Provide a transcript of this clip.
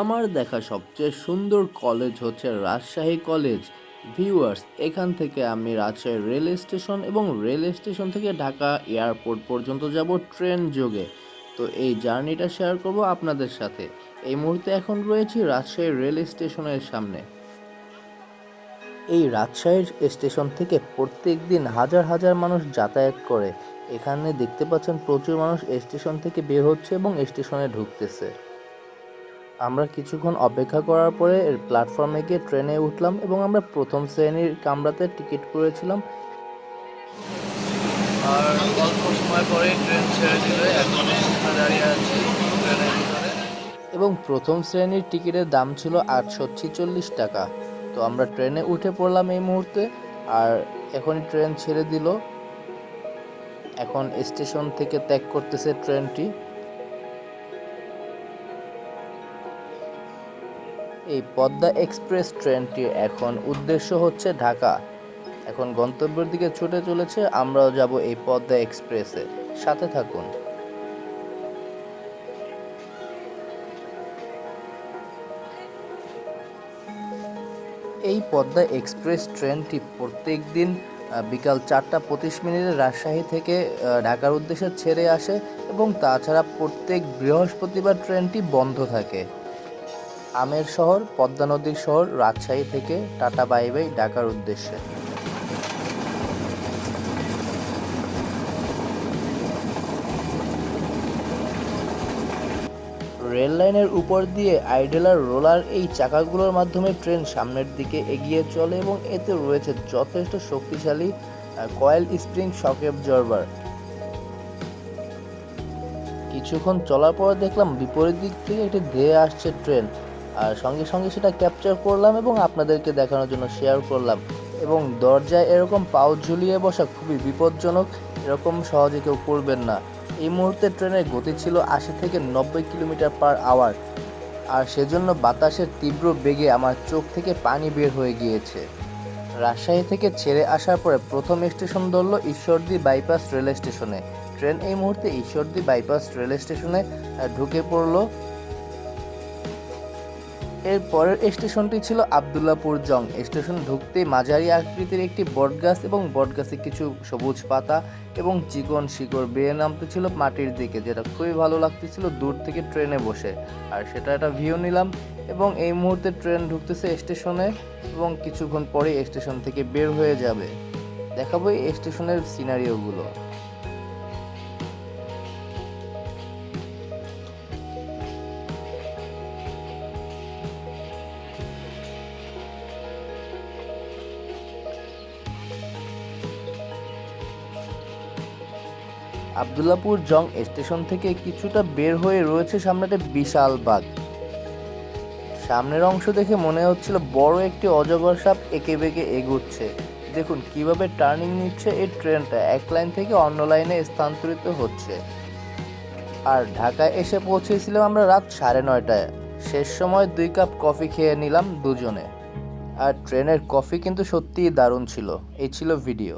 আমার দেখা সবচেয়ে সুন্দর কলেজ হচ্ছে রাজশাহী কলেজ। ভিউয়ার্স, এখান থেকে আমি রাজশাহী রেল স্টেশন এবং রেল স্টেশন থেকে ঢাকা এয়ারপোর্ট পর্যন্ত যাব ট্রেন যোগে। তো এই জার্নিটা শেয়ার করব আপনাদের সাথে। এই মুহূর্তে এখন রয়েছি রাজশাহী রেল স্টেশনের সামনে। এই রাজশাহীর স্টেশন থেকে প্রত্যেক দিন হাজার হাজার মানুষ যাতায়াত করে। এখানে দেখতে পাচ্ছেন প্রচুর মানুষ স্টেশন থেকে বের হচ্ছে এবং স্টেশনে ঢুকতেছে। আমরা কিছুক্ষণ অপেক্ষা করার পরে প্ল্যাটফর্মে গিয়ে ট্রেনে উঠলাম এবং আমরা প্রথম শ্রেণির কামরাতে টিকিট করেছিলাম। আর অল্প সময় পরে ট্রেন ছেড়ে দিলে এখন দাঁড়িয়ে আছি ট্রেনের ভিতরে। এবং প্রথম শ্রেণির টিকিটের দাম ছিল আটশো ছিচল্লিশ টাকা। তো আমরা ট্রেনে উঠে পড়লাম এই মুহূর্তে আর এখনই ট্রেন ছেড়ে দিল। এখন স্টেশন থেকে ত্যাগ করতেছে ট্রেনটি এই পদ্মা এক্সপ্রেস ট্রেনটির এখন উদ্দেশ্য হচ্ছে ঢাকা। এখন গন্তব্যের দিকে ছুটে চলেছে, আমরাও যাব এই পদ্মা এক্সপ্রেসে। সাথে থাকুন। এই পদ্মা এক্সপ্রেস ট্রেনটি প্রত্যেক দিন বিকাল চারটা পঁচিশ মিনিটে রাজশাহী থেকে ঢাকার উদ্দেশ্যে ছেড়ে আসে এবং তাছাড়া প্রত্যেক বৃহস্পতিবার ট্রেনটি বন্ধ থাকে। আমের শহর, পদ্মা নদীর শহর, রাজশাহী থেকে টাটা বাই বাই ঢাকার উদ্দেশ্যে। রেল লাইনের উপর দিয়ে আইডেলার রোলার এই চাকাগুলোর মাধ্যমে ট্রেন সামনের দিকে এগিয়ে চলে এবং এতে রয়েছে যথেষ্ট শক্তিশালী কয়েল স্প্রিং শক অ্যাবজর্ভার কিছুক্ষণ চলার পর দেখলাম বিপরীত দিক থেকে একটি ধেয়ে আসছে ট্রেন। আর সঙ্গে সঙ্গে সেটা ক্যাপচার করলাম এবং আপনাদেরকে দেখানোর জন্য শেয়ার করলাম। এবং দরজায় এরকম পাও ঝুলিয়ে বসা খুবই বিপজ্জনক, এরকম সহজে কেউ করবেন না। এই মুহূর্তে ট্রেনের গতি ছিল আশি থেকে নব্বই কিলোমিটার পার আওয়ার আর সেজন্য বাতাসের তীব্র বেগে আমার চোখ থেকে পানি বের হয়ে গিয়েছে। রাজশাহী থেকে ছেড়ে আসার পরে প্রথম স্টেশন ধরল ঈশ্বরদী বাইপাস রেল স্টেশনে ট্রেন এই মুহূর্তে ঈশ্বরদী বাইপাস রেল স্টেশনে ঢুকে পড়ল। এর পরের স্টেশনটি ছিল আবদুল্লাপুর জং। স্টেশন ঢুকতেই মাঝারি আকৃতির একটি বটগাছ এবং বটগাছে কিছু সবুজ পাতা এবং চিকন শিকড় বেয়ে নামতে ছিল মাটির দিকে, যেটা খুবই ভালো লাগতেছিল দূর থেকে ট্রেনে বসে। আর সেটা একটা ভিউ নিলাম এবং এই মুহূর্তে ট্রেন ঢুকতেছে স্টেশনে এবং কিছুক্ষণ পরে স্টেশন থেকে বের হয়ে যাবে। দেখাবো এই স্টেশনের সিনারিওগুলো আবদুল্লাপুর জং স্টেশন থেকে কিছুটা বের হয়ে রয়েছে সামনে একটা বিশাল বাঘ। সামনের অংশ দেখে মনে হচ্ছিল বড় একটি অজগর সাপ এঁকে বেঁকে এগুচ্ছে। দেখুন, কীভাবে টার্নিং নিচ্ছে এই ট্রেনটা এক লাইন থেকে অন্য লাইনে স্থানান্তরিত হচ্ছে। আর ঢাকায় এসে পৌঁছেছিলাম আমরা রাত সাড়ে নয়টায়। শেষ সময় দুই কাপ কফি খেয়ে নিলাম দুজনে। আর ট্রেনের কফি কিন্তু সত্যিই দারুণ ছিল। এই ছিল ভিডিও